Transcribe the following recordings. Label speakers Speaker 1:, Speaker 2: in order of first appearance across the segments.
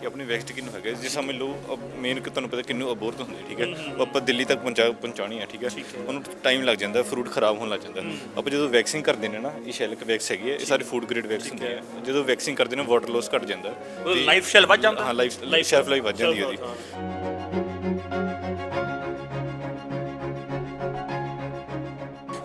Speaker 1: ਕਿ ਆਪਣੀ ਵੈਕਟ ਕਿੰਨੂੰ ਹੈਗਾ ਜਿਸ ਸਮਝ ਲਓ ਮੇਨ ਕਿ ਤੁਹਾਨੂੰ ਪਤਾ ਕਿੰਨੂੰ ਅਬੋਰਤ ਹੁੰਦੇ ਠੀਕ ਹੈ? ਉਹ ਆਪਾਂ ਦਿੱਲੀ ਤੱਕ ਪਹੁੰਚਾ ਪਹੁੰਚਾਉਣੀ ਹੈ? ਠੀਕ ਹੈ। ਉਹਨੂੰ ਟਾਈਮ ਲੱਗ ਜਾਂਦਾ ਫਰੂਟ ਖਰਾਬ ਹੋਣ ਲੱਗ ਜਾਂਦਾ। ਆਪਾਂ ਜਦੋਂ ਵੈਕਸਿੰਗ ਕਰਦੇ ਨੇ ਨਾ ਇਹ ਸ਼ੈਲਕ ਵੈਕਸ ਹੈਗੀ ਹੈ ਇਹ ਸਾਰੀ ਫੂਡ ਗ੍ਰੇਡ ਵੈਕਸ ਹੁੰਦੀ ਹੈ। ਜਦੋਂ ਵੈਕਸਿੰਗ ਕਰਦੇ ਨੇ ਵਾਟਰ ਲੋਸ ਘਟ ਜਾਂਦਾ।
Speaker 2: ਲਾਈਫ ਸ਼ੈਲ ਵੱਧ ਜਾਂਦਾ?
Speaker 1: ਹਾਂ ਲਾਈਫ ਸ਼ੈਲਫ ਲਾਈਫ ਵੱਧ ਜਾਂਦੀ ਹੈ ਉਹਦੀ।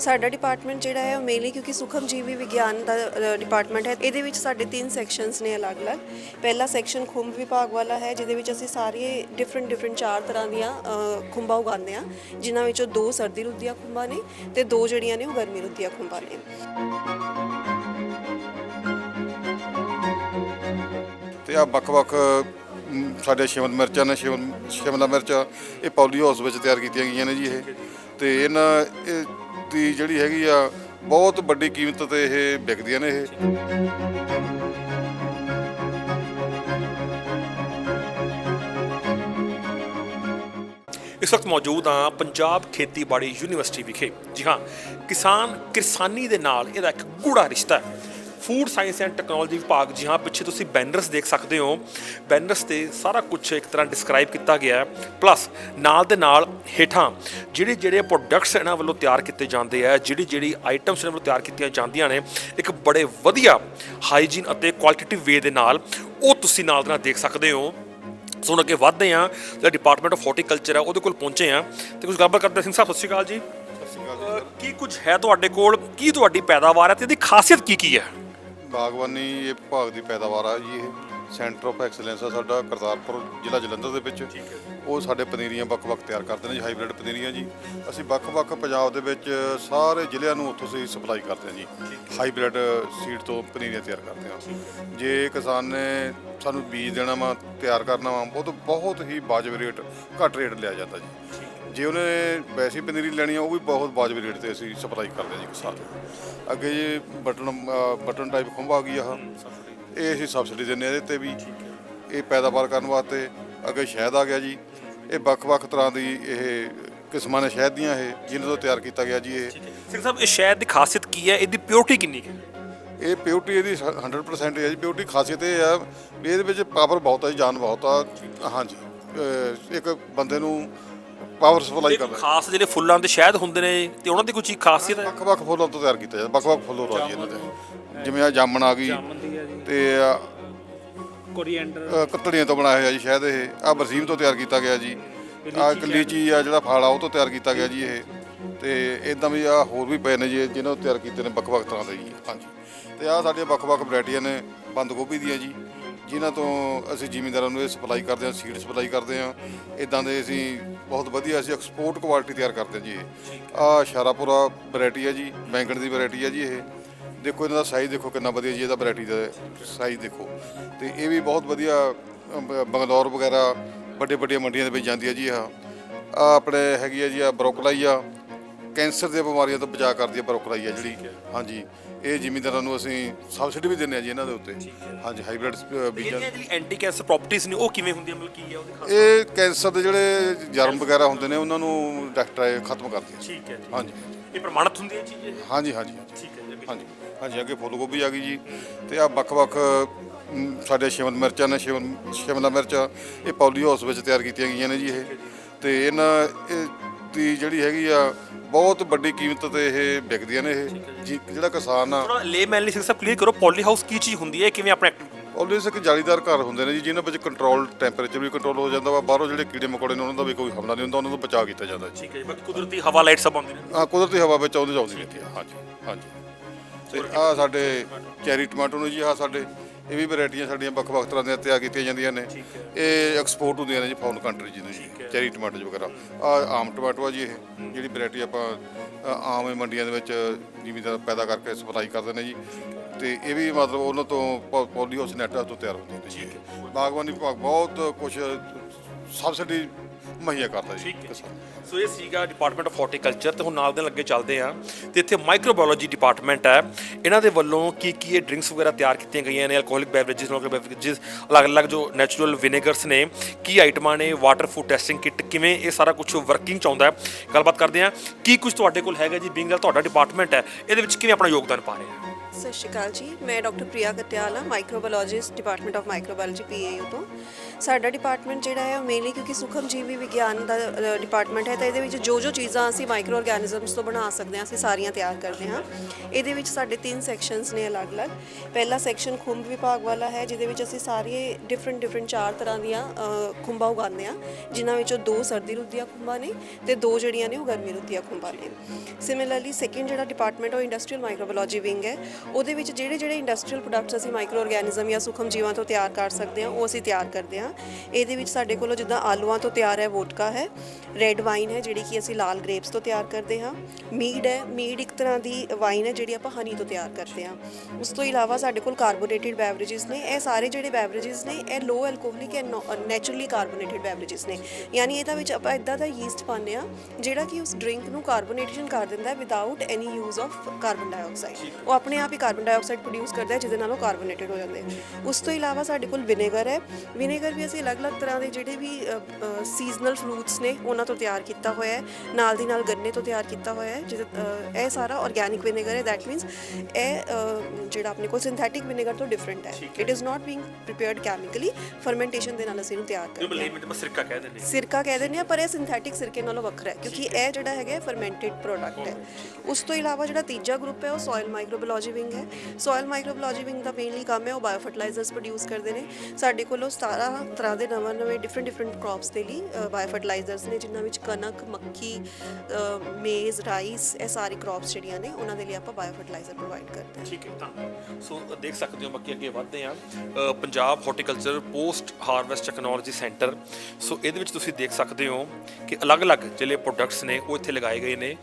Speaker 3: ਸਾਡਾ ਡਿਪਾਰਟਮੈਂਟ ਜਿਹੜਾ ਹੈ ਉਹ ਮੇਨਲੀ ਕਿਉਂਕਿ ਸੁਖਮਜੀਵੀ ਵਿਗਿਆਨ ਦਾ ਡਿਪਾਰਟਮੈਂਟ ਹੈ। ਇਹਦੇ ਵਿੱਚ ਸਾਡੇ ਤਿੰਨ ਸੈਕਸ਼ਨਸ ਨੇ ਅਲੱਗ-ਅਲੱਗ। ਪਹਿਲਾ ਸੈਕਸ਼ਨ ਖੁੰਭ ਵਿਭਾਗ ਵਾਲਾ ਹੈ, ਜਿਹਦੇ ਵਿੱਚ ਅਸੀਂ ਸਾਰੇ ਡਿਫਰੈਂਟ ਡਿਫਰੈਂਟ ਚਾਰ ਤਰ੍ਹਾਂ ਦੀਆਂ ਖੁੰਬਾਂ ਉਗਾਉਂਦੇ ਆ ਜਿਨ੍ਹਾਂ ਵਿੱਚੋਂ ਦੋ ਸਰਦੀ ਰੁੱਤ ਦੀਆਂ ਖੁੰਬਾਂ ਨੇ ਤੇ ਦੋ ਜਿਹੜੀਆਂ ਨੇ ਉਹ ਗਰਮੀ ਰੁੱਤ ਦੀਆਂ ਖੁੰਬਾਂ ਨੇ।
Speaker 4: ਤੇ ਆ ਵੱਖ-ਵੱਖ ਸਾਡੇ ਸ਼ਿਮਲ ਮਿਰਚਾਂ ਨੇ ਸ਼ਿਮਲ ਸ਼ਿਮਲਾ ਮਿਰਚਾਂ, ਇਹ ਪੌਲੀ ਹਾਊਸ ਵਿੱਚ ਤਿਆਰ ਕੀਤੀਆਂ ਗਈਆਂ ਨੇ ਜੀ ਇਹ। ਤੇ ਇਹਨਾਂ ਦੀ ਜਿਹੜੀ ਹੈਗੀ ਆ, ਬਹੁਤ ਵੱਡੀ ਕੀਮਤ ਤੇ ਇਹ ਵਿਕਦੀਆਂ ਨੇ ਇਹ।
Speaker 2: ਇਸ ਵਕਤ ਮੌਜੂਦ ਹਾਂ ਪੰਜਾਬ ਖੇਤੀਬਾੜੀ ਯੂਨੀਵਰਸਿਟੀ ਵਿਖੇ। ਜੀ ਹਾਂ, ਕਿਸਾਨ ਕਿਰਸਾਨੀ ਦੇ ਨਾਲ ਇਹਦਾ ਇੱਕ ਗੂੜਾ ਰਿਸ਼ਤਾ ਹੈ। ਫੂਡ ਸਾਇੰਸ ਐਂਡ ਟੈਕਨੋਲੋਜੀ ਵਿਭਾਗ ਜੀ ਹਾਂ ਪਿੱਛੇ ਤੁਸੀਂ ਬੈਨਰਸ ਦੇਖ ਸਕਦੇ ਹੋ। ਬੈਨਰਸ ਤੇ ਸਾਰਾ ਕੁਝ ਇੱਕ ਤਰ੍ਹਾਂ ਡਿਸਕ੍ਰਾਈਬ ਕੀਤਾ ਗਿਆ ਹੈ। ਪਲੱਸ ਨਾਲ ਦੇ ਨਾਲ ਹੇਠਾਂ ਜਿਹੜੇ ਜਿਹੜੇ ਪ੍ਰੋਡਕਟਸ ਇਹਨਾਂ ਵੱਲੋਂ ਤਿਆਰ ਕੀਤੇ ਜਾਂਦੇ ਆ ਜਿਹੜੀ ਜਿਹੜੀ ਆਈਟਮਸ ਇਹਨਾਂ ਵੱਲੋਂ ਤਿਆਰ ਕੀਤੀਆਂ ਜਾਂਦੀਆਂ ਨੇ ਇੱਕ ਬੜੇ ਵਧੀਆ ਹਾਈਜੀਨ ਅਤੇ ਕੁਆਲਿਟੇਟਿਵ ਵੇ ਦੇ ਨਾਲ ਉਹ ਤੁਸੀਂ ਨਾਲ ਦੇ ਨਾਲ ਦੇਖ ਸਕਦੇ ਹੋ। ਸੋ ਹੁਣ ਅੱਗੇ ਵਧਦੇ ਆ ਜਿਹੜਾ ਡਿਪਾਰਟਮੈਂਟ ਆਫ ਹਾਰਟੀਕਲਚਰ ਹੈ ਉਹਦੇ ਕੋਲ ਪਹੁੰਚੇ ਆ ਤੇ ਕੁਝ ਗੱਲਬਾਤ ਕਰਦੇ। ਸਿੰਘ ਸਾਹਿਬ ਸਤਿ ਸ਼੍ਰੀ ਅਕਾਲ ਜੀ। ਕੀ ਕੁਝ ਹੈ ਤੁਹਾਡੇ ਕੋਲ? ਕੀ ਤੁਹਾਡੀ ਪੈਦਾਵਾਰ ਹੈ? ਤੇ ਇਹਦੀ ਖਾਸੀਅਤ ਕੀ ਕੀ ਹੈ?
Speaker 4: ਬਾਗਬਾਨੀ ਇਹ ਵਿਭਾਗ ਦੀ ਪੈਦਾਵਾਰ ਆ ਜੀ ਇਹ ਸੈਂਟਰ ਆਫ ਐਕਸਲੈਂਸ ਆ ਸਾਡਾ ਕਰਤਾਰਪੁਰ ਜ਼ਿਲ੍ਹਾ ਜਲੰਧਰ ਦੇ ਵਿੱਚ। ਉਹ ਸਾਡੇ ਪਨੀਰੀਆਂ ਵੱਖ-ਵੱਖ ਤਿਆਰ ਕਰਦੇ ਨੇ ਜੀ ਹਾਈਬ੍ਰਿਡ ਪਨੀਰੀਆਂ ਜੀ। ਅਸੀਂ ਵੱਖ-ਵੱਖ ਪੰਜਾਬ ਦੇ ਵਿੱਚ ਸਾਰੇ ਜ਼ਿਲ੍ਹਿਆਂ ਨੂੰ ਉੱਥੋਂ ਅਸੀਂ ਸਪਲਾਈ ਕਰਦੇ ਹਾਂ ਜੀ। ਹਾਈਬ੍ਰਿਡ ਸੀਡ ਤੋਂ ਪਨੀਰੀਆਂ ਤਿਆਰ ਕਰਦੇ ਹਾਂ। ਜੇ ਕਿਸਾਨ ਨੇ ਸਾਨੂੰ ਬੀਜ ਦੇਣਾ ਵਾ ਤਿਆਰ ਕਰਨਾ ਵਾ ਉਹ ਤੋਂ ਬਹੁਤ ਹੀ ਵਾਜਬ ਰੇਟ ਘੱਟ ਰੇਟ ਲਿਆ ਜਾਂਦਾ ਜੀ। ਜੇ ਉਹਨੇ ਵੈਸੀ ਪਨੀਰੀ ਲੈਣੀ ਆ ਉਹ ਵੀ ਬਹੁਤ ਵਾਜਬ ਰੇਟ ਤੇ ਅਸੀਂ ਸਪਲਾਈ ਕਰਦੇ ਹਾਂ ਜੀ ਕਿਸਾਨ ਨੂੰ ਅੱਗੇ ਜੀ ਬਟਨ ਅ, ਬਟਨ ਟਾਈਪ ਖੰਭਾ ਆ ਗਈ ਆਹ ਇਹ ਅਸੀਂ ਸਬਸਿਡੀ ਦਿੰਦੇ ਆ ਇਹਦੇ ਤੇ ਵੀ। ਇਹ ਪੈਦਾਵਾਰ ਕਰਨ ਵਾਸਤੇ ਅੱਗੇ ਸ਼ਹਿਦ ਆ ਗਿਆ ਜੀ। ਇਹ ਵੱਖ-ਵੱਖ ਤਰ੍ਹਾਂ ਦੀ ਇਹ ਕਿਸਮਾਂ ਨੇ ਸ਼ਹਿਦ ਦੀਆਂ ਇਹ ਜਿਨ੍ਹਾਂ ਤੋਂ ਤਿਆਰ ਕੀਤਾ ਗਿਆ ਜੀ ਇਹ।
Speaker 2: ਸਿੰਘ ਸਾਹਿਬ ਇਹ ਸ਼ਹਿਦ ਦੀ ਖਾਸੀਅਤ ਕੀ ਹੈ? ਇਹਦੀ ਪਿਓਰਿਟੀ ਕਿੰਨੀ ਹੈ?
Speaker 4: ਇਹ ਪਿਓਰਟੀ ਇਹਦੀ 100% ਹੈ ਜੀ। ਪਿਓਰਟੀ ਖਾਸੀਅਤ ਇਹ ਆ ਵੀ ਇਹਦੇ ਵਿੱਚ ਪਾਵਰ ਬਹੁਤ ਹੈ ਜੀ, ਜਾਨ ਬਹੁਤ ਆ। ਹਾਂਜੀ। ਇੱਕ ਬੰਦੇ ਨੂੰ ਪਾਵਰ ਸਪਲਾਈ ਕਰਦਾ
Speaker 2: ਖਾਸ ਜਿਹੜੇ ਫੁੱਲਾਂ ਦੇ ਸ਼ਹਿਦ ਹੁੰਦੇ ਨੇ ਤੇ ਉਹਨਾਂ ਦੀ ਕੋਈ ਚੀਜ਼ ਖਾਸੀਅਤ ਹੈ?
Speaker 4: ਵੱਖ-ਵੱਖ ਫੁੱਲਾਂ ਤੋਂ ਤਿਆਰ ਕੀਤਾ ਜਾਂਦਾ ਵੱਖ-ਵੱਖ ਫੁੱਲ ਹੋ ਜੀ ਇਹਨਾਂ ਦੇ ਜਿਵੇਂ ਆ ਜਾਮਣ ਆ ਗਈ ਤੇ ਆ
Speaker 5: ਕੋਰੀਐਂਡਰ।
Speaker 4: ਕਤੜੀਆਂ ਤੋਂ ਬਣਾਇਆ ਹੋਇਆ ਜੀ ਸ਼ਾਇਦ ਇਹ। ਆ ਬਰਸੀਮ ਤੋਂ ਤਿਆਰ ਕੀਤਾ ਗਿਆ ਜੀ। ਆ ਇੱਕ ਲੀਚੀ ਆ ਜਿਹੜਾ ਫਲ ਆ ਉਹ ਤੋਂ ਤਿਆਰ ਕੀਤਾ ਗਿਆ ਜੀ ਇਹ। ਤੇ ਇਦਾਂ ਵੀ ਆ ਹੋਰ ਵੀ ਪਏ ਨੇ ਜੀ ਜਿਹਨਾਂ ਤੋਂ ਤਿਆਰ ਕੀਤੇ ਨੇ ਵੱਖ-ਵੱਖ ਤਰ੍ਹਾਂ ਦੇ ਜੀ। ਹਾਂਜੀ। ਤੇ ਆ ਸਾਡੀਆਂ ਵੱਖ-ਵੱਖ ਵੈਰਾਈਟੀਆਂ ਨੇ ਬੰਦ ਗੋਭੀ ਦੀਆਂ ਜੀ। ਜਿਨ੍ਹਾਂ ਤੋਂ ਅਸੀਂ ਜ਼ਿਮੀਂਦਾਰਾਂ ਨੂੰ ਇਹ ਸਪਲਾਈ ਕਰਦੇ ਹਾਂ ਸੀਡ ਸਪਲਾਈ ਕਰਦੇ ਹਾਂ। ਇਦਾਂ ਦੇ ਅਸੀਂ ਬਹੁਤ ਵਧੀਆ ਅਸੀਂ ਐਕਸਪੋਰਟ ਕੁਆਲਿਟੀ ਤਿਆਰ ਕਰਦੇ ਹਾਂ ਜੀ ਇਹ। ਆ ਸ਼ਾਰਾਪੁਰਾ ਵੈਰਾਈਟੀ ਹੈ ਜੀ ਬੈਂਗਣ ਦੀ ਵੈਰਾਈਟੀ ਹੈ ਜੀ ਇਹ। ਦੇਖੋ ਇਹਨਾਂ ਦਾ ਸਾਈਜ਼ ਦੇਖੋ ਕਿੰਨਾ ਵਧੀਆ ਜੀ ਇਹਦਾ ਵੈਰਾਈਟੀ ਦਾ ਸਾਈਜ਼ ਦੇਖੋ। ਤੇ ਇਹ ਵੀ ਬਹੁਤ ਵਧੀਆ ਅ, ਬੰਗਲੌਰ ਵਗੈਰਾ ਵੱਡੇ ਵੱਡੀਆਂ ਮੰਡੀਆਂ ਦੇ ਵਿੱਚ ਜਾਂਦੀ ਹੈ ਜੀ ਇਹ। ਆ ਆਪਣੇ ਹੈਗੀ ਆ ਜੀ ਆ ਬਰੋਕਲਾਈ ਆ। ਕੈਂਸਰ ਦੀਆਂ ਬਿਮਾਰੀਆਂ ਤੋਂ ਬਚਾਅ ਕਰਦੀ ਹੈ ਬਰੋਕਲਾਈ ਆ ਜਿਹੜੀ। ਹਾਂਜੀ। ਇਹ ਜ਼ਿਮੀਂਦਾਰਾਂ ਨੂੰ ਅਸੀਂ ਸਬਸਿਡੀ ਵੀ ਦਿੰਦੇ ਆ ਜੀ ਇਹਨਾਂ ਦੇ ਉੱਤੇ। ਹਾਂਜੀ ਹਾਈਬ੍ਰਿਡ ਬੀਜਾਂ
Speaker 2: ਇਹਦੀਆਂ ਜਿਹੜੀ ਐਂਟੀ ਕੈਂਸਰ ਪ੍ਰੋਪਰਟੀਆਂ ਨੇ ਉਹ ਕਿਵੇਂ ਹੁੰਦੀਆਂ? ਮਤਲਬ ਕੀ ਹੈ ਉਹਦੀ ਖਾਸੀਅਤ
Speaker 4: ਇਹ ਕੈਂਸਰ ਦੇ ਜਿਹੜੇ ਜਰਮ ਵਗੈਰਾ ਹੁੰਦੇ ਨੇ ਉਹਨਾਂ ਨੂੰ ਡਾਕਟਰ ਖਤਮ ਕਰਦੇ ਆ।
Speaker 2: ਠੀਕ ਹੈ ਜੀ
Speaker 4: ਹਾਂਜੀ।
Speaker 2: ਇਹ ਪ੍ਰਮਾਣਿਤ ਹੁੰਦੀ ਹੈ ਚੀਜ਼? ਇਹ?
Speaker 4: ਹਾਂਜੀ ਹਾਂਜੀ ਹਾਂਜੀ।
Speaker 2: ਠੀਕ ਹੈ ਜੀ ਅੱਗੇ।
Speaker 4: ਹਾਂਜੀ। ਹਾਂਜੀ ਅੱਗੇ ਫੁੱਲ ਗੋਭੀ ਆ ਗਈ ਜੀ। ਤੇ ਆ ਵੱਖ-ਵੱਖ ਸਾਡੇ ਸ਼ਿਮਲ ਮਿਰਚਾਂ ਨੇ ਸ਼ਿਮਲ ਸ਼ਿਮਲਾ ਮਿਰਚ ਇਹ ਪੌਲੀ ਹਾਊਸ ਵਿੱਚ ਤਿਆਰ ਕੀਤੀਆਂ ਗਈਆਂ ਨੇ ਜੀ ਇਹ। ਤੇ ਇਹਨਾਂ ਇਹ ਦੀ ਜਿਹੜੀ ਹੈਗੀ ਆ ਬਹੁਤ ਵੱਡੀ ਕੀਮਤ ਤੇ ਇਹ ਵਿਕਦੀਆਂ ਨੇ ਇਹ। ਜੀ ਜਿਹੜਾ ਕਿਸਾਨ ਆ
Speaker 2: ਥੋੜਾ ਲੇਮੈਨਲੀ ਸਿੰਘ ਸਾਹਿਬ ਕਲੀਅਰ ਕਰੋ ਪੋਲੀ ਹਾਊਸ ਕੀ ਚੀਜ਼ ਹੁੰਦੀ ਹੈ ਕਿਵੇਂ ਆਪਣਾ ਐਕਟਿਵ
Speaker 4: ਆਲਵੇਸ ਇੱਕ ਜਾਲੀਦਾਰ ਘਰ ਹੁੰਦੇ ਨੇ ਜੀ ਜਿਨ੍ਹਾਂ ਵਿੱਚ ਕੰਟਰੋਲ ਟੈਂਪਰੇਚਰ ਵੀ ਕੰਟਰੋਲ ਹੋ ਜਾਂਦਾ ਵਾ ਬਾਹਰੋਂ ਜਿਹੜੇ ਕੀੜੇ ਮਕੌੜੇ ਨੇ ਉਹਨਾਂ ਦਾ ਵੀ ਕੋਈ ਹਮਲਾ ਨਹੀਂ ਹੁੰਦਾ ਉਹਨਾਂ ਤੋਂ ਬਚਾਅ ਕੀਤਾ ਜਾਂਦਾ ਜੀ।
Speaker 2: ਠੀਕ ਹੈ ਜੀ ਬਾਕੀ ਕੁਦਰਤੀ ਹਵਾ ਲਾਈਟ ਸਭ ਆਉਂਦੀ ਨੇ
Speaker 4: ਆ ਕੁਦਰਤੀ ਹਵਾ ਵਿੱਚ ਆਉਂਦੀ ਜਾਂਦੀ ਰਹਿੰਦੀ ਆ ਹਾਂਜੀ ਹਾਂਜੀ। ਤੇ ਆ ਸਾਡੇ ਚੈਰੀ ਟਮਾਟੋ ਨੇ ਜੀ ਆ ਸਾਡੇ ਇਹ ਵੀ ਵੈਰਾਈਟੀਆਂ ਸਾਡੀਆਂ ਵੱਖ-ਵੱਖ ਤਰ੍ਹਾਂ ਦੀਆਂ ਤਿਆਰ ਕੀਤੀਆਂ ਜਾਂਦੀਆਂ ਨੇ। ਇਹ ਐਕਸਪੋਰਟ ਹੁੰਦੀਆਂ ਨੇ ਜੀ ਫੋਰਨ ਕੰਟਰੀ ਜੀ ਨੂੰ ਜੀ ਚੈਰੀ ਟਮਾਟੋ ਜੀ ਵਗੈਰਾ। ਆ ਆਮ ਟਮਾਟੋ ਆ ਜੀ ਇਹ ਜਿਹੜੀ ਵੈਰਾਈਟੀ ਆਪਾਂ ਆਮ ਇਹ ਮੰਡੀਆਂ ਦੇ ਵਿੱਚ ਜ਼ਿਮੀਦਾਰ ਪੈਦਾ ਕਰਕੇ ਸਪਲਾਈ ਕਰਦੇ ਨੇ ਜੀ। ਤੇ ਇਹ ਵੀ ਮਤਲਬ ਉਹਨਾਂ ਤੋਂ ਪੋਲੀਓਸ ਨੈਟਾ ਤੋਂ ਤਿਆਰ ਹੁੰਦੀ ਹੈ ਜੀ। ਬਾਗਬਾਨੀ ਵਿਭਾਗ ਬਹੁਤ ਕੁਝ ਸਬਸਿਡੀ ਮੁਹੱਈਆ ਕਰਦਾ ਜੀ।
Speaker 2: ਸੋ ਇਹ ਸੀਗਾ ਡਿਪਾਰਟਮੈਂਟ ਆਫ ਹਾਰਟੀਕਲਚਰ ਤੇ ਹੁਣ ਨਾਲ ਦੇ ਲੱਗੇ ਚੱਲਦੇ ਆ ਤੇ ਇੱਥੇ ਮਾਈਕਰੋਬਾਇਓਲੋਜੀ ਡਿਪਾਰਟਮੈਂਟ ਹੈ। ਇਹਨਾਂ ਦੇ ਵੱਲੋਂ ਕੀ ਕੀ ਇਹ ਡਰਿੰਕਸ ਵਗੈਰਾ ਤਿਆਰ ਕੀਤੀਆਂ ਗਈਆਂ ਨੇ ਅਲਕੋਹਲਿਕ ਬeverages ਨਾਲ ਬeverages ਅਲੱਗ-ਅਲੱਗ ਜੋ ਨੈਚੁਰਲ ਵਿਨੇਗਰਸ ਨੇ, ਕੀ ਆਈਟਮਾਂ ਨੇ ਵਾਟਰ ਫੂਡ ਟੈਸਟਿੰਗ ਕਿੱਟ ਕਿਵੇਂ ਇਹ ਸਾਰਾ ਕੁਝ ਵਰਕਿੰਗ ਚ ਆਉਂਦਾ ਹੈ, ਗੱਲਬਾਤ ਕਰਦੇ ਹਾਂ। ਕੀ ਕੁਝ ਤੁਹਾਡੇ ਕੋਲ ਹੈਗਾ ਜੀ? ਬੀਂਗ ਦਾ ਤੁਹਾਡਾ ਡਿਪਾਰਟਮੈਂਟ ਹੈ, ਇਹਦੇ ਵਿੱਚ ਕਿਵੇਂ ਆਪਣਾ ਯੋਗਦਾਨ ਪਾ ਰਿਹਾ ਆ
Speaker 3: ਸਤਿ ਸ਼੍ਰੀ ਅਕਾਲ ਜੀ। ਮੈਂ doctor Priya Katiala microbiologist department of microbiology PAU ਤੋਂ। ਸਾਡਾ ਡਿਪਾਰਟਮੈਂਟ ਜਿਹੜਾ ਹੈ, ਉਹ ਮੇਨਲੀ ਕਿਉਂਕਿ ਸੂਖਮਜੀਵੀ ਵਿਗਿਆਨ ਦਾ ਡਿਪਾਰਟਮੈਂਟ ਹੈ, ਤਾਂ ਇਹਦੇ ਵਿੱਚ ਜੋ ਜੋ ਚੀਜ਼ਾਂ ਅਸੀਂ ਮਾਈਕਰੋ ਆਰਗੈਨਿਜ਼ਮਸ ਤੋਂ ਬਣਾ ਸਕਦੇ ਹਾਂ, ਅਸੀਂ ਸਾਰੀਆਂ ਤਿਆਰ ਕਰਦੇ ਹਾਂ। ਇਹਦੇ ਵਿੱਚ ਸਾਡੇ ਤਿੰਨ ਸੈਕਸ਼ਨਸ ਨੇ ਅਲੱਗ-ਅਲੱਗ। ਪਹਿਲਾ ਸੈਕਸ਼ਨ ਖੁੰਭ ਵਿਭਾਗ ਵਾਲਾ ਹੈ, ਜਿਹਦੇ ਵਿੱਚ ਅਸੀਂ ਸਾਰੇ ਡਿਫਰੈਂਟ ਡਿਫਰੈਂਟ ਚਾਰ ਤਰ੍ਹਾਂ ਦੀਆਂ ਖੁੰਭਾਂ ਉਗਾਉਂਦੇ ਹਾਂ। ਜਿਨ੍ਹਾਂ ਵਿੱਚੋਂ ਦੋ ਸਰਦੀ ਰੁੱਤ ਦੀਆਂ ਖੁੰਬਾਂ ਨੇ ਤੇ ਦੋ ਜਿਹੜੀਆਂ ਨੇ ਉਹ ਗਰਮੀ ਰੁੱਤ ਦੀਆਂ ਖੁੰਬਾਂ ਨੇ। ਸਿਮਿਲਰਲੀ ਸੈਕੰਡ ਜਿਹੜਾ ਡਿਪਾਰਟਮੈਂਟ ਉਹ ਇੰਡਸਟਰੀਅਲ ਮਾਈਕਰੋਬਾਇਓਲੋਜੀ ਵਿੰਗ ਹੈ। ਉਹਦੇ ਵਿੱਚ ਜਿਹੜੇ ਜਿਹੜੇ ਇੰਡਸਟਰੀਅਲ ਪ੍ਰੋਡਕਟਸ ਅਸੀਂ ਮਾਈਕਰੋ ਆਰਗੇਨਿਜ਼ਮ ਜਾਂ ਸੂਖਮ ਜੀਵਾਂ ਤੋਂ ਤਿਆਰ ਕਰ ਸਕਦੇ ਹਾਂ, ਉਹ ਅਸੀਂ ਤਿਆਰ ਕਰਦੇ ਹਾਂ। ਇਹਦੇ ਵਿੱਚ ਸਾਡੇ ਕੋਲੋਂ ਜਿੱਦਾਂ ਆਲੂਆਂ ਤੋਂ ਤਿਆਰ ਹੈ ਵੋਟਕਾ ਹੈ ਰੈੱਡ ਵਾਈਨ ਹੈ, ਜਿਹੜੀ ਕਿ ਅਸੀਂ ਲਾਲ ਗ੍ਰੇਪਸ ਤੋਂ ਤਿਆਰ ਕਰਦੇ ਹਾਂ। ਮੀਡ ਹੈ ਮੀਡ ਇੱਕ ਤਰ੍ਹਾਂ ਦੀ ਵਾਈਨ ਹੈ, ਜਿਹੜੀ ਆਪਾਂ ਹਨੀ ਤੋਂ ਤਿਆਰ ਕਰਦੇ ਹਾਂ। ਉਸ ਤੋਂ ਇਲਾਵਾ ਸਾਡੇ ਕੋਲ ਕਾਰਬੋਨੇਟਿਡ ਬੈਵਰੇजेस ਨੇ। ਇਹ ਸਾਰੇ ਜਿਹੜੇ ਬੈਵਰੇजेस ਨੇ, ਇਹ low alcoholic and naturally carbonated beverages ਨੇ। ਯਾਨੀ ਇਹਦਾ ਵਿੱਚ ਆਪਾਂ ਇਦਾਂ ਦਾ ਯੀਸਟ ਪਾਉਂਦੇ ਆ ਜਿਹੜਾ ਕਿ ਉਸ ਡਰਿੰਕ ਨੂੰ ਕਾਰਬੋਨੇਟੇਸ਼ਨ ਕਰ ਦਿੰਦਾ ਹੈ without any use of carbon dioxide ਉਹ ਆਪਣੇ ਆਪ ਹੀ ਕਾਰਬਨ ਡਾਈਆਕਸਾਈਡ ਪ੍ਰੋਡਿਊਸ ਕਰਦਾ ਹੈ ਜਿਹਦੇ ਨਾਲ ਉਹ ਕਾਰਬੋਨੇਟਡ ਹੋ ਜਾਂਦੇ। ਉਸ ਤੋਂ ਇਲਾਵਾ ਸਾਡੇ ਕੋਲ ਵਿਨੇਗਰ ਹੈ। ਵਿਨੇਗਰ ਵੀ ਅਸੀਂ ਅਲੱਗ-ਅਲੱਗ ਤਰ੍ਹਾਂ ਦੇ ਜਿਹੜੇ ਵੀ ਸੀਜ਼ਨਲ ਫਰੂਟਸ ਨੇ ਉਹਨਾਂ ਤੋਂ ਤਿਆਰ ਕੀਤਾ ਹੋਇਆ ਹੈ। ਨਾਲ ਦੀ ਨਾਲ ਗੰਨੇ ਤੋਂ ਤਿਆਰ ਕੀਤਾ ਹੋਇਆ ਹੈ ਜਿਹਦੇ ਇਹ ਸਾਰਾ ਆਰਗੈਨਿਕ ਵਿਨੇਗਰ ਹੈ। ਦੈਟ ਮੀਨਸ ਇਹ ਜਿਹੜਾ ਆਪਣੇ ਕੋਲ ਸਿੰਥੈਟਿਕ ਵਿਨੇਗਰ ਤੋਂ ਡਿਫਰੈਂਟ ਹੈ। It is not being prepared chemically fermentation ਦੇ ਨਾਲ ਅਸੀਂ ਇਹਨੂੰ ਤਿਆਰ ਕਰਦੇ ਹਾਂ।
Speaker 2: ਮਲੇ ਮੈਂ ਸਿਰਕਾ ਕਹਿ ਦਿੰਦੇ
Speaker 3: ਸਿਰਕਾ ਕਹਿ ਦਿੰਦੇ ਆ ਪਰ ਇਹ ਸਿੰਥੈਟਿਕ ਸਿਰਕੇ ਨਾਲੋਂ ਵੱਖਰਾ ਹੈ ਕਿਉਂਕਿ ਇਹ ਜਿਹੜਾ ਹੈਗਾ ਫਰਮੈਂਟਡ ਪ੍ਰੋਡਕਟ ਹੈ। ਉਸ ਤੋਂ ਇਲਾਵਾ ਜਿਹੜਾ ਤੀਜਾ ਗਰੁੱਪ ਹੈ ਉਹ ਸੋਇਲ ਮਾਈਕਰੋਬਾਇਓਲੋਜੀ ਵਿੰਗ ਹੈ ਸੋਇਲ ਮਾਈਕਰੋਬਾਇਓਲੋਜੀ ਵਿੰਗ ਦਾ ਮੇਨਲੀ ਕੰਮ ਹੈ, ਉਹ ਬਾਇਓ ਫਰਟੀਲਾਈਜ਼ਰਸ ਪ੍ਰੋਡਿਊਸ ਕਰਦੇ ਨੇ। ਸਾਡੇ ਕੋਲੋਂ 17 ਤਰ੍ਹਾਂ ਦੇ ਨਵੇਂ ਨਵੇਂ ਡਿਫਰੈਂਟ ਡਿਫਰੈਂਟ ਕ੍ਰੌਪਸ ਦੇ ਲਈ ਬਾਇਓ ਫਰਟੀਲਾਈਜ਼ਰਸ ਨੇ, ਜਿਨ੍ਹਾਂ ਵਿੱਚ ਕਣਕ, ਮੱਕੀ ਮੇਜ਼ ਰਾਈਸ ਇਹ ਸਾਰੀ ਕ੍ਰੌਪਸ ਜਿਹੜੀਆਂ ਨੇ, ਉਹਨਾਂ ਦੇ ਲਈ ਆਪਾਂ ਬਾਇਓ ਫਰਟੀਲਾਈਜ਼ਰ ਪ੍ਰੋਵਾਈਡ ਕਰਦੇ ਹਾਂ।
Speaker 2: ਠੀਕ ਹੈ ਤਾਂ ਸੋ ਦੇਖ ਸਕਦੇ ਹੋ ਬਾਕੀ ਅੱਗੇ ਵਧਦੇ ਆ। Punjab horticulture post harvest technology centre so, ਇਹਦੇ ਵਿੱਚ ਤੁਸੀਂ ਦੇਖ ਸਕਦੇ ਹੋ ਕਿ ਅਲੱਗ-ਅਲੱਗ ਜਿਹੜੇ ਪ੍ਰੋਡਕਟਸ ਨੇ, ਉਹ ਇੱਥੇ ਲਗਾਏ ਗਏ ਨੇ।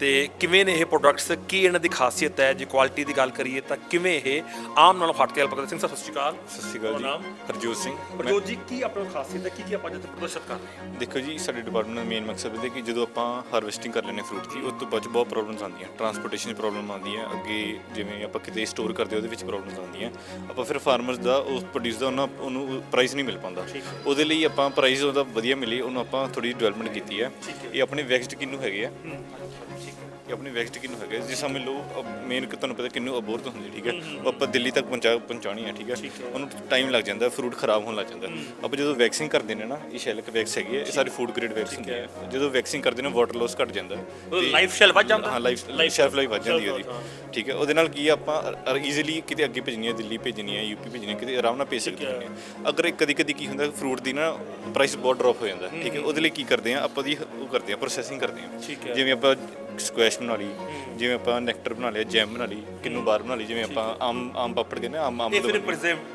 Speaker 2: ਤੇ ਕਿਵੇਂ ਨੇ ਇਹ ਪ੍ਰੋਡਕਟਸ ਕੀ ਇਹਨਾਂ ਦੀ ਖਾਸੀਅਤ ਹੈ? ਜੇ ਕੁਆਲਿਟੀ ਦੀ ਗੱਲ ਕਰੀਏ ਤਾਂ ਕਿਵੇਂ ਇਹ ਆਮ ਨਾਲੋਂ ਹਟ ਕੇ ਭਗਤ ਸਿੰਘ ਸਰ ਸਤਿ ਸ਼੍ਰੀ ਅਕਾਲ।
Speaker 1: ਸਤਿ ਸ਼੍ਰੀ ਅਕਾਲ ਜੀ।
Speaker 2: ਨਾਮ?
Speaker 1: ਹਰਜੋਤ ਸਿੰਘ।
Speaker 2: ਪ੍ਰਜੋਤ ਜੀ ਕੀ ਆਪਣਾ ਖਾਸੀਅਤ ਹੈ? ਕੀ ਕੀ ਆਪਾਂ ਇੱਥੇ ਪ੍ਰਦਰਸ਼ਿਤ ਕਰ ਰਹੇ ਹਾਂ?
Speaker 1: ਦੇਖੋ ਜੀ ਸਾਡੇ ਡਿਪਾਰਟਮੈਂਟ ਦਾ ਮੇਨ ਮਕਸਦ ਇਹ ਹੈ ਕਿ ਜਦੋਂ ਆਪਾਂ ਹਾਰਵੈਸਟਿੰਗ ਕਰ ਲੈਂਦੇ ਫਰੂਟ ਦੀ ਉਸ ਤੋਂ ਬਾਅਦ ਬਹੁਤ ਪ੍ਰੋਬਲਮਸ ਆਉਂਦੀਆਂ। ਟਰਾਂਸਪੋਰਟੇਸ਼ਨ ਦੀ ਪ੍ਰੋਬਲਮ ਆਉਂਦੀ ਹੈ। ਅੱਗੇ ਜਿਵੇਂ ਆਪਾਂ ਕਿਤੇ ਸਟੋਰ ਕਰਦੇ ਉਹਦੇ ਵਿੱਚ ਪ੍ਰੋਬਲਮਸ ਆਉਂਦੀਆਂ। ਆਪਾਂ ਫਿਰ ਫਾਰਮਰਸ ਦਾ ਉਸ ਪ੍ਰੋਡਿਊਸ ਦਾ ਉਹਨਾਂ ਉਹਨੂੰ ਪ੍ਰਾਈਸ ਨਹੀਂ ਮਿਲ ਪਾਉਂਦਾ। ਉਹਦੇ ਲਈ ਆਪਾਂ ਪ੍ਰਾਈਸ ਉਹਦਾ ਵਧੀਆ ਮਿਲੇ ਉਹਨੂੰ ਆਪਾਂ ਥੋੜੀ ਡਿਵੈਲਪਮੈਂਟ ਕੀਤੀ ਹੈ। ਇਹ ਆਪਣੇ ਵੈਕਸਡ ਕਿੰਨੂ ਹੈਗੇ ਆ। ਇਹ ਆਪਣੇ ਵੈਕਸਡ ਕਿੰਨੂ ਹੈਗੇ ਜੇ ਸਮਝ ਲਓ ਮੇਨ ਕਿ ਤੁਹਾਨੂੰ ਪਤਾ ਕਿੰਨੂ ਅਬੋਰਤ ਹੁੰਦੀ ਠੀਕ ਹੈ? ਉਹ ਆਪਾਂ ਦਿੱਲੀ ਤੱਕ ਪਹੁੰਚਾ ਪਹੁੰਚਾਉਣੀ ਹੈ ਠੀਕ ਹੈ? ਉਹਨੂੰ ਟਾਈਮ ਲੱਗ ਜਾਂਦਾ ਫਰੂਟ ਖਰਾਬ ਹੋਣ ਲੱਗ ਜਾਂਦਾ। ਆਪਾਂ ਜਦੋਂ ਵੈਕਸਿੰਗ ਕਰਦੇ ਨੇ ਨਾ ਇਹ ਸ਼ੈਲਕ ਵੈਕਸ ਹੈਗੀ ਹੈ ਇਹ ਸਾਰੀ ਫੂਡ ਗ੍ਰੇਡ ਵੈਕਸ ਹੁੰਦੀ ਹੈ। ਜਦੋਂ ਵੈਕਸਿੰਗ ਕਰਦੇ ਨੇ ਵਾਟਰ ਲੋਸ ਘਟ ਜਾਂਦਾ।
Speaker 2: ਲਾਈਫ ਸ਼ੈਲ ਵੱਧ ਜਾਂਦਾ।
Speaker 1: ਹਾਂ ਲਾਈਫ ਸ਼ੈਲਫ ਲਾਈਫ ਵੱਧ ਜਾਂਦੀ ਹੈ ਉਹਦੀ। ਠੀਕ ਹੈ? ਉਹਦੇ ਨਾਲ ਕੀ ਆਪਾਂ ਈਜ਼ੀਲੀ ਕਿਤੇ ਅੱਗੇ ਭੇਜਣੀ ਹੈ ਦਿੱਲੀ ਭੇਜਣੀ ਹੈ ਯੂਪੀ ਭੇਜਣੀ ਹੈ ਕਿਤੇ ਆਰਾਮ ਨਾਲ ਭੇਜ ਸਕਦੇ ਹਾਂ। ਅਗਰ ਕਦੀ ਕਦੀ ਕੀ ਹੁੰਦਾ ਫਰੂਟ ਦੀ ਨਾ ਪ੍ਰਾਈਸ ਬਹੁਤ ਡ੍ਰੌਪ ਹੋ ਜਾਂਦਾ ਠੀਕ ਹੈ? ਉਹਦੇ ਲਈ ਕੀ ਕਰਦੇ ਆ ਆਪਾਂ ਦੀ ਉਹ ਕਰਦੇ ਆ ਪ੍ਰੋਸੈਸਿੰਗ ਕਰਦੇ ਆ ਜਿਵੇਂ ਆਪਾਂ ਸਕੁਐਸ਼ ਬਣਾ ਲਈ ਜਿਵੇਂ ਆਪਾਂ ਨੈਕਟਰ ਬਣਾ ਲਿਆ ਜੈਮ ਬਣਾ ਲਈ ਕਿੰਨੂ ਬਾਰ ਬਣਾ ਲਈ ਜਿਵੇਂ ਆਪਾਂ ਆਮ ਆਮ ਪਾਪੜ ਕਹਿੰਦੇ ਆ, ਆਮ ਆਮ ਦਾ
Speaker 2: ਫਿਰ।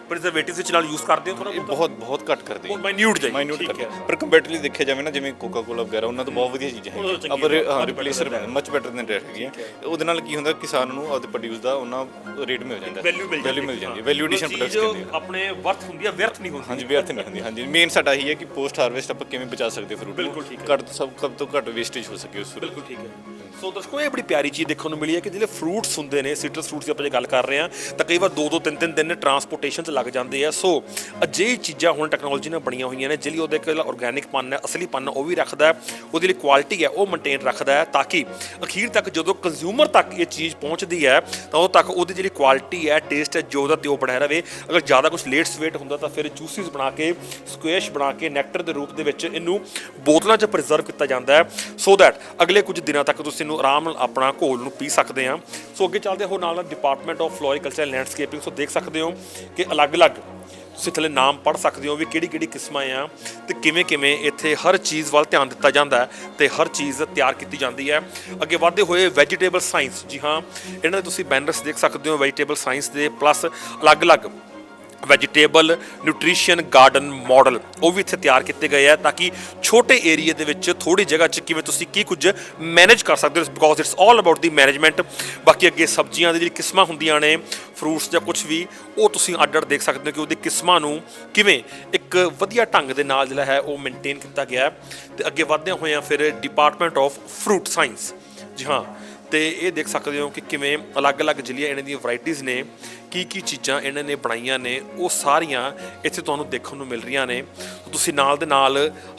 Speaker 2: ਪ੍ਰੀਜ਼ਰਵੇਟਿਵਸ ਵਿੱਚ ਨਾਲ ਯੂਜ਼ ਕਰਦੇ ਹੋ ਥੋੜਾ
Speaker 1: ਇਹ ਬਹੁਤ? ਬਹੁਤ ਘੱਟ ਕਰਦੇ
Speaker 2: ਬਹੁਤ minute ਜਿਹੀ,
Speaker 1: ਮਾਈਨਿਊਟ ਕਰਦੇ।
Speaker 2: ਹੈ।
Speaker 1: ਪਰ ਕੰਪੈਰੀਟਿਵਲੀ ਦੇਖਿਆ ਜਾਵੇ ਨਾ ਜਿਵੇਂ ਕੋਕਾ ਕੋਲਾ ਵਗੈਰਾ ਉਹਨਾਂ ਤੋਂ ਬਹੁਤ ਵਧੀਆ ਚੀਜ਼ਾਂ
Speaker 2: ਤਾਂ
Speaker 1: ਹੈ
Speaker 2: ਨੇ,
Speaker 1: ਹਾਂ
Speaker 2: much
Speaker 1: replacer much better than rat ਹੈਗੀਆਂ ਉਹਦੇ ਨਾਲ ਕੀ ਹੁੰਦਾ ਕਿਸਾਨ ਨੂੰ ਆਪਦੇ ਪ੍ਰੋਡਿਊਸ ਦਾ ਉਹਨਾਂ ਰੇਟ ਮਿਲ ਜਾਂਦਾ।
Speaker 2: ਵੈਲਿਊ ਮਿਲ
Speaker 1: ਜਾਂਦੀ ਵੈਲਿਊ ਐਡੀਸ਼ਨ ਪ੍ਰੋਡਕਟਸ ਕਹਿੰਦੇ
Speaker 2: ਆਪਣੇ ਵਰਥ ਹੁੰਦੀ ਹੈ ਵਿਅਰਥ ਨਹੀਂ ਹੁੰਦੀ।
Speaker 1: ਹਾਂਜੀ ਵਿਅਰਥ ਨਹੀਂ ਹੁੰਦੀ। ਹਾਂਜੀ ਮੇਨ ਸਾਡਾ ਇਹੀ ਹੈ ਕਿ ਪੋਸਟ ਹਾਰਵੈਸਟ ਆਪਾਂ ਕਿਵੇਂ ਬਚਾ ਸਕਦੇ ਫਰੂਟ
Speaker 2: ਬਿਲਕੁਲ ਠੀਕ ਹੈ।
Speaker 1: ਘੱਟ ਤੋਂ ਸਭ ਸਭ ਤੋਂ ਘੱਟ ਵੇਸਟੇਜ ਹੋ ਸਕੇ ਉਸ
Speaker 2: ਬਿਲਕੁਲ ਠੀਕ ਹੈ। ਸੋ ਦਰਸ਼ਕੋ, ਇਹ ਬੜੀ ਪਿਆਰੀ ਚੀਜ਼ ਦੇਖਣ ਨੂੰ ਮਿਲੀ ਹੈ ਕਿ ਜਿਹੜੇ ਫਰੂਟਸ ਹੁੰਦੇ ਨੇ ਸਿਟਰਸ ਫਰੂਟਸ ਦੀ ਆਪਾਂ ਜੇ ਗੱਲ ਕਰ ਰਹੇ ਹਾਂ, ਤਾਂ ਕਈ ਵਾਰ ਦੋ ਦੋ ਤਿੰਨ ਤਿੰਨ ਦਿਨ ਟਰਾਂਸਪੋਰਟੇਸ਼ਨ 'ਚ ਲੱਗ ਜਾਂਦੇ ਆ। ਸੋ ਅਜਿਹੀ ਚੀਜ਼ਾਂ ਹੁਣ ਟੈਕਨੋਲੋਜੀ ਨਾਲ ਬਣੀਆਂ ਹੋਈਆਂ ਨੇ, ਜਿਹੜੀ ਉਹਦੇ ਕੋਲ ਆਰਗੈਨਿਕ ਪਨ ਹੈ, ਅਸਲੀ ਪਨ ਉਹ ਵੀ ਰੱਖਦਾ ਹੈ, ਉਹਦੀ ਜਿਹੜੀ ਕੁਆਲਿਟੀ ਹੈ, ਉਹ ਮੇਨਟੇਨ ਰੱਖਦਾ ਹੈ, ਤਾਂ ਕਿ ਅਖੀਰ ਤੱਕ ਜਦੋਂ ਕੰਜ਼ਿਊਮਰ ਤੱਕ ਇਹ ਚੀਜ਼ ਪਹੁੰਚਦੀ ਹੈ, ਤਾਂ ਉਹ ਤੱਕ ਉਹਦੀ ਜਿਹੜੀ ਕੁਆਲਿਟੀ ਹੈ ਟੇਸਟ ਹੈ, ਜੋ ਦਾ ਤੇ ਉਹ ਬਣਿਆ ਰਵੇ ਅਗਰ ਜ਼ਿਆਦਾ ਕੁਝ ਲੇਟ ਸਵੇਟ ਹੁੰਦਾ, ਤਾਂ ਫਿਰ ਜੂਸਿਸ ਬਣਾ ਕੇ ਸਕੁਐਸ਼ ਬਣਾ ਕੇ ਨੈਕਟਰ ਦੇ ਰੂਪ ਦੇ ਵਿੱਚ ਇਹਨੂੰ ਬੋਤਲਾਂ 'ਚ ਪ੍ਰੀਜ਼ਰਵ ਕੀਤਾ ਜਾਂਦਾ ਹੈ। ਸੋ ਦੈਟ ਅਗਲੇ ਕੁਝ ਦਿਨਾਂ ਤੱਕ ਤੁਸੀਂ ਇਹਨੂੰ ਆਰਾਮ ਨਾਲ ਆਪਣਾ ਘੋਲ ਨੂੰ ਪੀ ਸਕਦੇ ਹਾਂ। ਸੋ ਅੱਗੇ ਚੱਲਦੇ ਹੋ ਨਾਲ ਨਾਲ department of floriculture landscaping so ਦੇਖ ਸਕਦੇ ਹੋ ਕਿ ਅਲੱਗ-ਅਲੱਗ ਤੁਸੀਂ ਥੱਲੇ ਨਾਮ ਪੜ੍ਹ ਸਕਦੇ ਹੋ ਵੀ ਕਿਹੜੀ ਕਿਹੜੀ ਕਿਸਮਾਂ ਆ ਤੇ ਕਿਵੇਂ ਕਿਵੇਂ ਇੱਥੇ ਹਰ ਚੀਜ਼ ਵੱਲ ਧਿਆਨ ਦਿੱਤਾ ਜਾਂਦਾ ਹੈ ਤੇ ਹਰ ਚੀਜ਼ ਤਿਆਰ ਕੀਤੀ ਜਾਂਦੀ ਹੈ। ਅੱਗੇ ਵਧਦੇ ਹੋਏ ਵੈਜੀਟੇਬਲ ਸਾਇੰਸ ਜੀ ਹਾਂ, ਇਹਨਾਂ ਦੇ ਤੁਸੀਂ ਬੈਨਰਸ ਦੇਖ ਸਕਦੇ ਹੋ ਵੈਜੀਟੇਬਲ ਸਾਇੰਸ ਦੇ ਪਲੱਸ ਅਲੱਗ-ਅਲੱਗ ਵੈਜੀਟੇਬਲ ਨਿਊਟ੍ਰੀਸ਼ਨ ਗਾਰਡਨ ਮਾਡਲ, ਉਹ ਵੀ ਇੱਥੇ ਤਿਆਰ ਕੀਤੇ ਗਏ ਆ ਤਾਂ ਕਿ ਛੋਟੇ ਏਰੀਆ ਦੇ ਵਿੱਚ ਥੋੜੀ ਜਗ੍ਹਾ 'ਚ ਕਿਵੇਂ ਤੁਸੀਂ ਕੀ ਕੁਝ ਮੈਨੇਜ ਕਰ ਸਕਦੇ ਹੋ because it's all about the management ਬਾਕੀ ਅੱਗੇ ਸਬਜ਼ੀਆਂ ਦੀ ਜਿਹੜੀ ਕਿਸਮਾਂ ਹੁੰਦੀਆਂ ਨੇ ਫਰੂਟਸ ਜਾਂ ਕੁਝ ਵੀ, ਉਹ ਤੁਸੀਂ ਅੱਡ-ਅੱਡ ਦੇਖ ਸਕਦੇ ਹੋ ਕਿ ਉਹਦੀ ਕਿਸਮਾਂ ਨੂੰ ਕਿਵੇਂ ਇੱਕ ਵਧੀਆ ਢੰਗ ਦੇ ਨਾਲ ਜਿਹੜਾ ਹੈ ਉਹ ਮੇਨਟੇਨ ਕੀਤਾ ਗਿਆ। ਹੈ ਤੇ ਅੱਗੇ ਵਧਦੇ ਹੋਏ ਆ ਫਿਰ ਡਿਪਾਰਟਮੈਂਟ ਆਫ ਫਰੂਟ ਸਾਇੰਸ ਜੀ ਹਾਂ ਤੇ ਇਹ ਦੇਖ ਸਕਦੇ ਹੋ ਕਿ ਕਿਵੇਂ ਅਲੱਗ-ਅਲੱਗ ਜਿਹੜੀਆਂ ਇਹਨਾਂ ਦੀਆਂ ਵੈਰਾਈਟੀਆਂ ਨੇ ਕੀ ਕੀ ਚੀਜ਼ਾਂ ਇਹਨਾਂ ਨੇ ਬਣਾਈਆਂ ਨੇ, ਉਹ ਸਾਰੀਆਂ ਇੱਥੇ ਤੁਹਾਨੂੰ ਦੇਖਣ ਨੂੰ ਮਿਲ ਰਹੀਆਂ ਨੇ। ਤੁਸੀਂ ਨਾਲ ਦੇ ਨਾਲ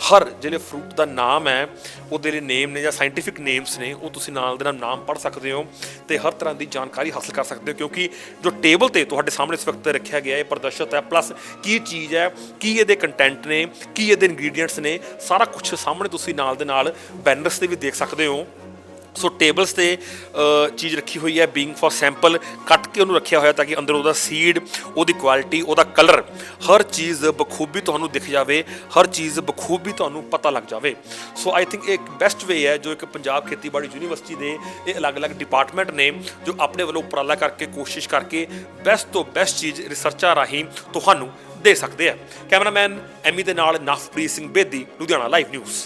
Speaker 2: ਹਰ ਜਿਹੜੇ ਫਰੂਟ ਦਾ ਨਾਮ ਹੈ, ਉਹਦੇ ਲਈ ਨੇਮ ਨੇ ਜਾਂ ਸਾਇੰਟੀਫਿਕ ਨੇਮਸ ਨੇ, ਉਹ ਤੁਸੀਂ ਨਾਲ ਦੇ ਨਾਲ ਨਾਮ ਪੜ੍ਹ ਸਕਦੇ ਹੋ ਤੇ ਹਰ ਤਰ੍ਹਾਂ ਦੀ ਜਾਣਕਾਰੀ ਹਾਸਲ ਕਰ ਸਕਦੇ ਹੋ ਕਿਉਂਕਿ ਜੋ ਟੇਬਲ ਤੇ ਤੁਹਾਡੇ ਸਾਹਮਣੇ ਇਸ ਵਕਤ ਰੱਖਿਆ ਗਿਆ ਇਹ ਪ੍ਰਦਰਸ਼ਿਤ ਹੈ ਪਲੱਸ ਕੀ ਚੀਜ਼ ਹੈ, ਕੀ ਇਹਦੇ ਕੰਟੈਂਟ ਨੇ, ਕੀ ਇਹਦੇ ਇੰਗਰੀਡੀਅੰਟਸ ਨੇ, ਸਾਰਾ ਕੁਝ ਸਾਹਮਣੇ ਤੁਸੀਂ ਨਾਲ ਦੇ ਨਾਲ ਬੈਨਰਸ ਤੇ ਵੀ ਦੇਖ ਸਕਦੇ ਹੋ। ਸੋ ਟੇਬਲਸ ਤੇ ਚੀਜ਼ ਰੱਖੀ ਹੋਈ ਹੈ ਬੀਇੰਗ ਫॉर ਸੈਂਪਲ ਕੱਟ ਕੇ ਉਹਨੂੰ ਰੱਖਿਆ ਹੋਇਆ ਤਾਂ ਕਿ ਅੰਦਰ ਉਹਦਾ ਸੀਡ ਉਹਦੀ ਕੁਆਲਿਟੀ ਉਹਦਾ ਕਲਰ ਹਰ ਚੀਜ਼ ਬਖੂਬੀ ਤੁਹਾਨੂੰ ਦਿਖ ਜਾਵੇ, ਹਰ ਚੀਜ਼ ਬਖੂਬੀ ਤੁਹਾਨੂੰ ਪਤਾ ਲੱਗ ਜਾਵੇ। ਸੋ ਆਈ ਥਿੰਕ ਇੱਕ ਬੈਸਟ ਵੇ ਹੈ ਜੋ ਇੱਕ ਪੰਜਾਬ ਖੇਤੀਬਾੜੀ ਯੂਨੀਵਰਸਿਟੀ ਦੇ ਇਹ ਅਲੱਗ-ਅਲੱਗ ਡਿਪਾਰਟਮੈਂਟ ਨੇ ਜੋ ਆਪਣੇ ਵੱਲੋਂ ਉਪਰਾਲਾ ਕਰਕੇ, ਕੋਸ਼ਿਸ਼ ਕਰਕੇ ਬੈਸਟ ਤੋਂ ਬੈਸਟ ਚੀਜ਼ ਰਿਸਰਚਾਂ ਰਾਹੀਂ ਤੁਹਾਨੂੰ ਦੇ ਸਕਦੇ ਆ। ਕੈਮਰਾਮੈਨ ਐਮੀ ਦੇ ਨਾਲ ਨਫਪ੍ਰੀਤ ਸਿੰਘ ਬੇਦੀ, ਲੁਧਿਆਣਾ ਲਾਈਵ ਨਿਊਜ਼